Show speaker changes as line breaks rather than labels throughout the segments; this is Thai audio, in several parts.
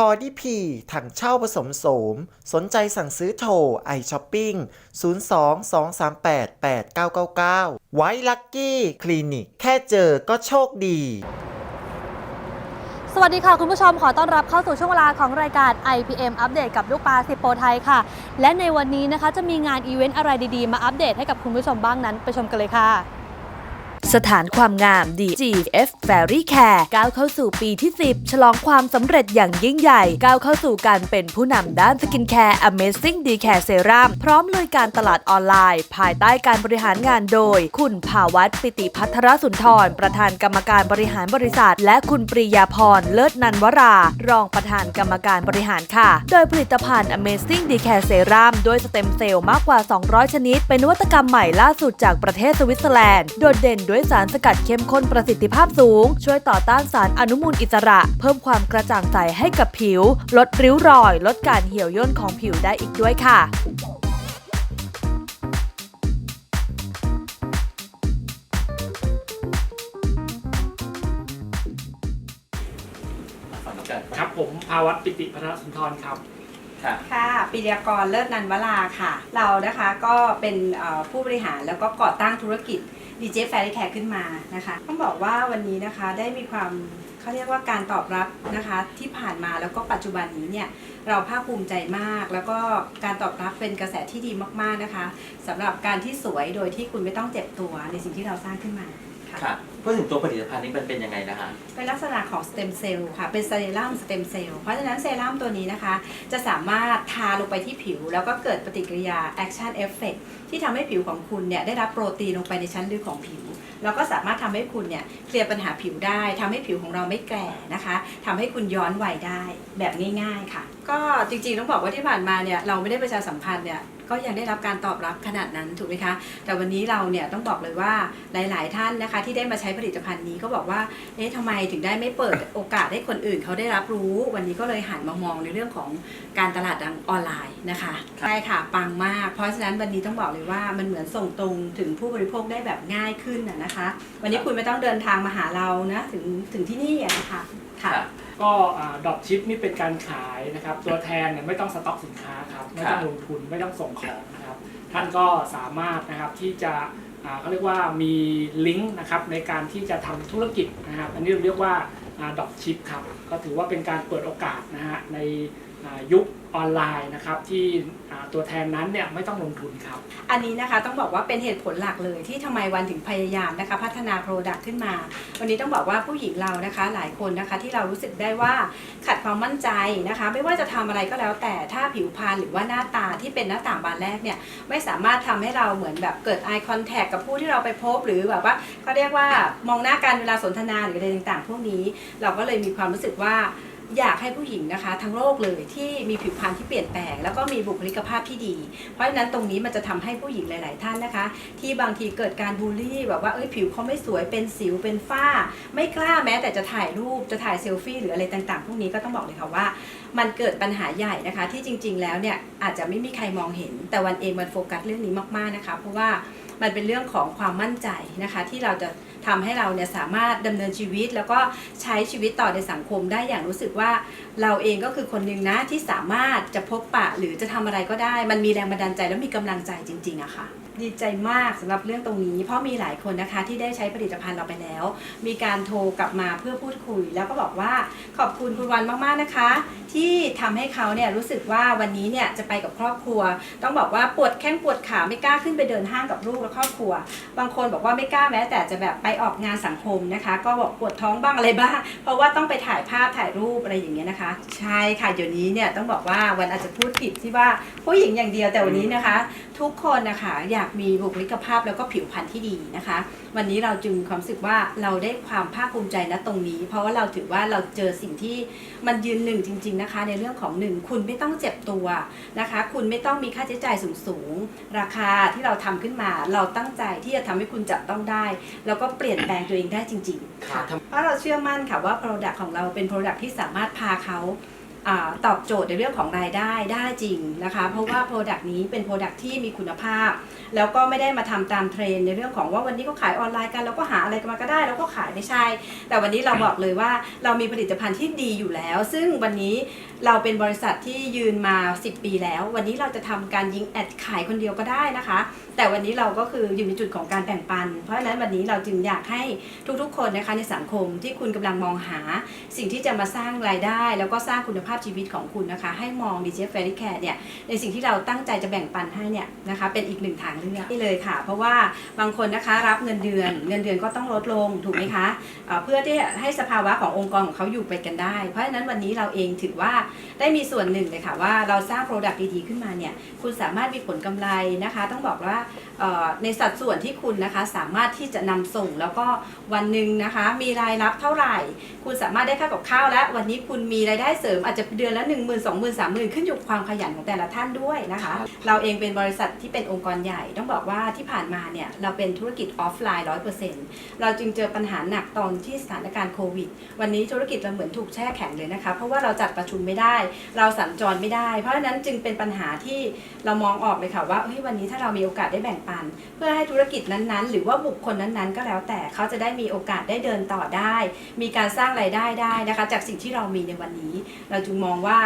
คอดีพีถังเช่าผสมโสม สนใจสั่งซื้อโทรไอช้อปปิ้ง 02-238-8999 ไว้ลักกี้คลินิก แค่เจอก็โชคดี
สวัสดีค่ะ คุณผู้ชมขอต้อนรับเข้าสู่ช่วงเวลาของรายการ IPM อัปเดตกับลูกปลาสิบโปรไทยค่ะ และในวันนี้นะคะจะมีงานอีเวนต์อะไรดีๆ มาอัปเดตให้กับคุณผู้ชมบ้างนั้นไปชมกันเลยค่ะ
สถานความงาม DGF Fairy Care ก้าวเข้าสู่ปีที่ 10 ฉลองความสำเร็จอย่างยิ่งใหญ่ ก้าวเข้าสู่การเป็นผู้นำด้านสกินแคร์ Amazing D Care Serum พร้อมลุยการตลาดออนไลน์ ภายใต้การบริหารงานโดย คุณภาวัตปิติพัทรสุนทร ประธานกรรมการบริหารบริษัท และคุณปรียาพร เลิศนันวรา รองประธานกรรมการบริหารค่ะ โดยผลิตภัณฑ์ Amazing D Care Serum ด้วยสเต็มเซลล์มากกว่า 200 ชนิด เป็นนวัตกรรมใหม่ล่าสุดจากประเทศสวิตเซอร์แลนด์ โดดเด่นด้วยสารสกัดเข้มข้นประสิทธิภาพสูง ช่วยต่อต้านสารอนุมูลอิสระ เพิ่มความกระจ่างใสให้กับผิว ลดริ้วรอย ลดการเหี่ยวย่นของผิวได้อีกด้วยค่ะ
ฝั่งนู้นกัน
ครับผมภาวัตปิติพัทรสุนทรครับ
ค่ะ
ค่ะปิยากรเลิศนันวราค่ะ เรานะคะก็เป็นเอ่อผู้บริหารแล้วก็ก่อตั้งธุรกิจ ดีเจแฟร์แคร์ขึ้นมานะคะ ต้องบอกว่าวันนี้นะคะได้มีความเขาเรียกว่าการตอบรับนะคะที่ผ่านมาแล้วก็ปัจจุบันนี้เนี่ยเราภาคภูมิใจมาก แล้วก็การตอบรับเป็นกระแสที่ดีมากๆนะคะสำหรับการที่สวยโดยที่คุณไม่ต้องเจ็บตัวในสิ่งที่เราสร้างขึ้นมา ค่ะ
พูดถึงตัวผลิตภัณฑ์นี้มันเป็นยังไงนะคะ
เป็นลักษณะของสเต็มเซลล์ค่ะ เป็นเซรั่มสเต็มเซลล์เพราะฉะนั้นเซรั่มตัวนี้นะคะ จะสามารถทาลงไปที่ผิว แล้วก็เกิดปฏิกิริยาแอคชั่นเอฟเฟกที่ทำให้ผิวของคุณเนี่ยได้รับโปรตีนลงไปในชั้นลึกของผิวแล้วก็สามารถทำให้คุณเนี่ยเคลียร์ปัญหาผิวได้ทำให้ผิวของเราไม่แก่นะคะทำให้คุณย้อนวัยได้แบบง่าย ๆค่ะ ก็จริงๆต้องบอกว่าที่ผ่านมาเนี่ยเราไม่ได้ประชาสัมพันธ์เนี่ยก็ยังได้รับการตอบรับขนาดนั้นถูกไหมคะ แต่วันนี้เราเนี่ยต้องบอกเลยว่าหลาย ๆ ท่านนะคะ ที่ได้มาใช้ผลิตภัณฑ์นี้ก็บอกว่า เอ๊ะทำไมถึงได้ไม่เปิดโอกาสให้คนอื่นเขาได้รับรู้ วันนี้ก็เลยหันมามองในเรื่องของการตลาดทางออนไลน์นะคะใช่ค่ะปังมาก เพราะฉะนั้นวันนี้ต้องบอกเลยว่ามันเหมือนส่งตรงถึงผู้บริโภคได้แบบง่ายขึ้นนะนะคะ วันนี้คุณไม่ต้องเดินทางมาหาเรานะถึงถึงที่นี่อะนะคะค่ะ
ค่ะ
ก็ดอทชิปนี่เป็นการขายนะครับ ตัวแทนเนี่ยไม่ต้องสต็อกสินค้าครับไม่ต้องลงทุนไม่ต้องส่งของนะครับ ท่านก็สามารถนะครับที่จะอ่าเขาเรียกว่ามีลิงก์นะครับในการที่จะทำธุรกิจนะครับ อันนี้เราเรียกว่าดอทชิปครับ ก็ถือว่าเป็นการเปิดโอกาสนะฮะในอ่า ยุคออนไลน์นะครับที่ตัวแทนนั้นเนี่ยไม่ต้องลงทุนครับ
อันนี้นะคะต้องบอกว่าเป็นเหตุผลหลักเลยที่ทำไมวันถึงพยายามนะคะ พัฒนาโปรดักต์ขึ้นมา วันนี้ต้องบอกว่าผู้หญิงเรานะคะ หลายคนนะคะที่เรารู้สึกได้ว่าขัดความมั่นใจนะคะ ไม่ว่าจะทำอะไรก็แล้ว แต่ถ้าผิวพรรณหรือว่าหน้าตาที่เป็นหน้าต่างบานแรกเนี่ยไม่สามารถทำให้เราเหมือนแบบเกิด eye contact กับผู้ที่เราไปพบ หรือแบบว่าเขาเรียกว่ามองหน้ากันเวลาสนทนาหรืออะไรต่างๆ พวกนี้ เราก็เลยมีความรู้สึกว่า อยากให้ผู้หญิงนะคะ ทั้งโลกเลยที่มีผิวพรรณที่เปลี่ยนแปลงแล้วก็มีบุคลิกภาพที่ดี เพราะฉะนั้นตรงนี้มันจะทำให้ผู้หญิงหลาย ๆ ท่านนะคะ ที่บางทีเกิดการบูลลี่แบบว่าเอ้ยผิวเขาไม่สวยเป็นสิวเป็นฝ้า ไม่กล้าแม้แต่จะถ่ายรูปจะถ่ายเซลฟี่หรืออะไรต่าง ๆ พวกนี้ก็ต้องบอกเลยค่ะว่า มันเกิดปัญหาใหญ่นะคะ ที่จริง ๆ แล้วเนี่ยอาจจะไม่มีใครมองเห็น แต่วันเองมันโฟกัสเรื่องนี้มาก ๆ นะคะ เพราะว่ามันเป็นเรื่องของความมั่นใจนะคะที่เราจะ ทำให้เราเนี่ยสามารถดำเนินชีวิต แล้วก็ใช้ชีวิตต่อในสังคมได้อย่างรู้สึกว่าเราเองก็คือคนหนึ่งนะที่สามารถจะพบปะหรือจะทำอะไรก็ได้ มันมีแรงบันดาลใจและมีกำลังใจจริงๆอะค่ะดีใจมากสำหรับเรื่องตรงนี้เพราะมีหลายคนนะคะที่ได้ใช้ผลิตภัณฑ์เราไปแล้ว มีการโทรกลับมาเพื่อพูดคุย แล้วก็บอกว่าขอบคุณคุณวันมากๆนะคะ ที่ทำให้เขาเนี่ยรู้สึกว่าวันนี้เนี่ยจะไปกับครอบครัว ต้องบอกว่าปวดแข้งปวดขาไม่กล้าขึ้นไปเดินห้างกับลูกและครอบครัว บางคนบอกว่าไม่กล้าแม้แต่จะแบบไปออกงานสังคมนะคะ ก็บอกปวดท้องบ้างอะไรบ้าง เพราะว่าต้องไปถ่ายภาพถ่ายรูปอะไรอย่างเงี้ยนะคะ ใช่ค่ะเดี๋ยวนี้เนี่ยต้องบอกว่าวันอาจจะพูดผิดที่ว่าผู้หญิงอย่างเดียวแต่วันนี้นะคะ ทุกคนนะคะอยากมีบุคลิกภาพแล้วก็ผิวพรรณที่ดีนะคะ วันนี้เราจึงความรู้สึกว่าเราได้ความภาคภูมิใจนะตรงนี้ เพราะว่าเราถือว่าเราเจอสิ่งที่มันยืนหนึ่งจริง ๆนะคะ ในเรื่องของหนึ่งคุณไม่ต้องเจ็บตัวนะคะ คุณไม่ต้องมีค่าใช้จ่ายสูงๆราคาที่เราทำขึ้นมา เราตั้งใจที่จะทำให้คุณจับต้องได้ แล้วก็เปลี่ยนแปลงตัวเองได้จริง ๆ ค่ะ เพราะเราเชื่อมั่นค่ะว่า Product ของเราเป็น Product ที่สามารถพาเขา อาตอบโจทย์ในเรื่องของรายได้ได้จริงนะคะ เพราะว่า Product นี้เป็น Product ที่มีคุณภาพ แล้วก็ไม่ได้มาทำตามเทรนด์ในเรื่องของว่าวันนี้ก็ขายออนไลน์กันเราก็หาอะไรกันมาก็ได้แล้วก็ขายไม่ใช่ แต่วันนี้เราบอกเลยว่าเรามีผลิตภัณฑ์ที่ดีอยู่แล้ว ซึ่งวันนี้เราเป็นบริษัทที่ยืนมา 10 ปีแล้ว วันนี้เราจะทำการยิงแอดขายคนเดียวก็ได้นะคะ แต่วันนี้เราก็คืออยู่ในจุดของการแบ่งปัน เพราะฉะนั้นวันนี้เราจึงอยากให้ทุกๆ คนนะคะในสังคมที่คุณกำลังมองหา สิ่งที่จะมาสร้างรายได้ แล้วก็สร้างคุณภาพชีวิตของคุณนะคะ ให้มอง d j f a i r y Care เนี่ยในสิ่งที่เราตั้งใจจะแบ่งปันให้เนี่ยนะคะเป็นอีกหนึ่งทางเลือกนี่เลยค่ะ เพราะว่าบางคนนะคะรับเงินเดือนเงินเดือนก็ต้องลดลงถูกไหมคะเอ่อเพื่อที่ให้สภาวะขององค์กรของเขาอยู่ไปกันได้ เพราะฉะนั้นวันนี้เราเองถือว่าได้มีส่วนหนึ่งเลยค่ะว่าเราสร้าง Product ดีๆขึ้นมาเนี่ยคุณสามารถมีผลกำไรนะคะ ต้องบอกว่าในสัดส่วนที่คุณนะคะสามารถที่จะนำส่งแล้วก็วันหนึ่งนะคะ มีรายรับเท่าไหร่ คุณสามารถได้ค่ากับข้าวและวันนี้คุณมีรายได้เสริมอาจจะเดือนละ1 0 0 0 0 2 0 0 0 0 3 0,000 ขึ้นอยู่กับความขยันของแต่ละท่านด้วยนะคะ เราเองเป็นบริษัทที่เป็นองค์กรใหญ่ต้องบอกว่าที่ผ่านมาเนี่ยเราเป็นธุรกิจออฟไลน์ 100%เราจึงเจอปัญหาหนักตอนที่สถานการณ์โควิด วันนี้ธุรกิจเราเหมือนถูกแช่แข็งเลยนะคะ เพราะว่าเราจัดประชุมไม่ได้ เราสัญจรไม่ได้ เพราะฉะนั้นจึงเป็นปัญหาที่เรามองออกเลยค่ะว่าเฮ้ยวันนี้ถ้าเรามีโอกาสได้แบ่งปัน เพื่อให้ธุรกิจนั้นๆ หรือว่าบุคคลนั้นๆ ก็แล้วแต่เขาจะได้มีโอกาสได้เดินต่อได้ มีการสร้างรายได้ได้นะคะ จากสิ่งที่เรามีในวันนี้ เราจึงมองว่า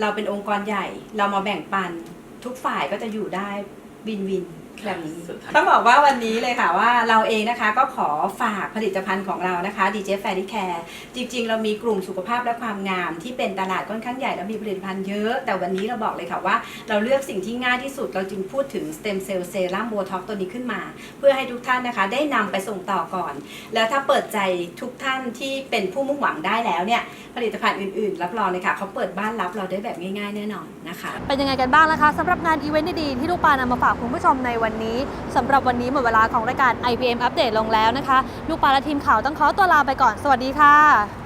เราเป็นองค์กรใหญ่ เรามาแบ่งปัน ทุกฝ่ายก็จะอยู่ได้วินวิน แบบนี้ต้องบอกว่าวันนี้เลยค่ะว่าเราเองนะคะก็ขอฝากผลิตภัณฑ์ของเรานะคะ DJ Fairy Care จริง ๆ เรามีกลุ่มสุขภาพและความงาม ที่เป็นตลาดค่อนข้างใหญ่และมีผลิตภัณฑ์เยอะ แต่วันนี้เราบอกเลยค่ะว่า เราเลือกสิ่งที่ง่ายที่สุดเราจึงพูดถึง Stem Cell Serum Botox ตัวนี้ขึ้นมา เพื่อให้ทุกท่านนะคะ ได้นำไปส่งต่อก่อน แล้วถ้าเปิดใจทุกท่านที่เป็นผู้มุ่งหวังได้แล้วเนี่ยผลิตภัณฑ์อื่นๆ รับรองเลยค่ะเขาเปิดบ้านรับเราได้แบบง่าย ๆ แน่นอนนะคะ
เป็นยังไงกันบ้างนะคะสำหรับงานอีเวนต์ดีๆที่ลูกปานำมาฝากคุณผู้ชมในวันนี้สำหรับวันนี้หมดเวลาของรายการ IPM อัปเดตลงแล้วนะคะ ลูกปลาและทีมข่าวต้องขอตัวลาไปก่อน สวัสดีค่ะ